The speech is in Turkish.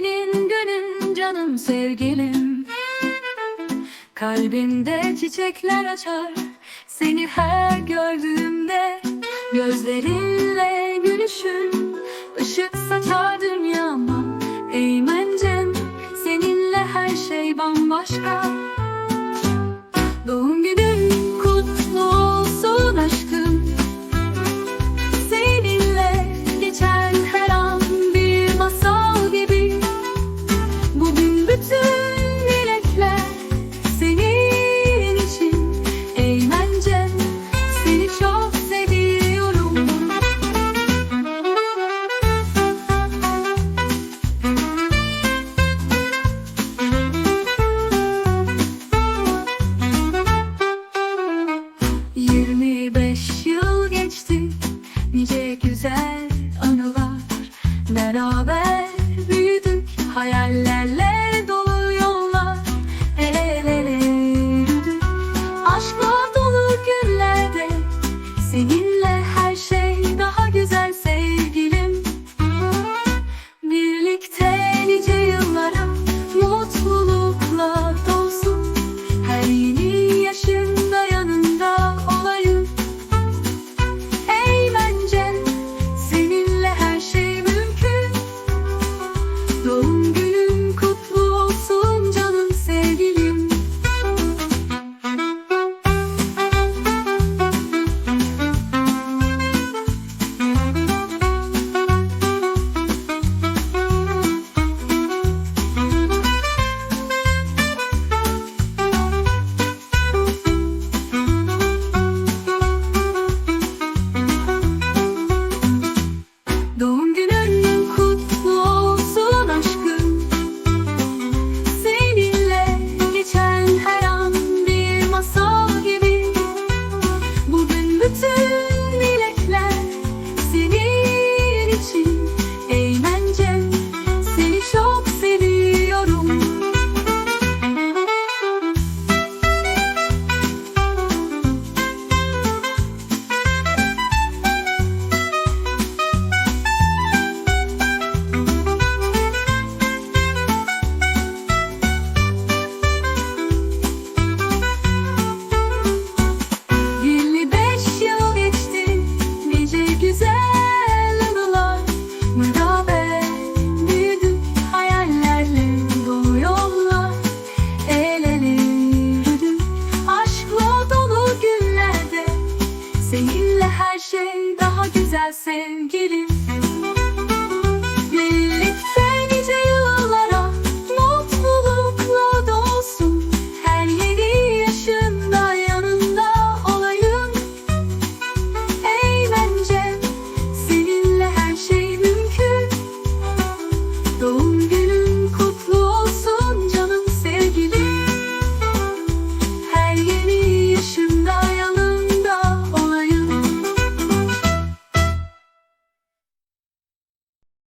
senin günün canım sevgilim. Kalbimde çiçekler açar. Seni her gördüğümde Gözlerinle gülüşün. Işık saçar dünyama Eğmencem seninle her şey bambaşka. see you. gel sevgilim.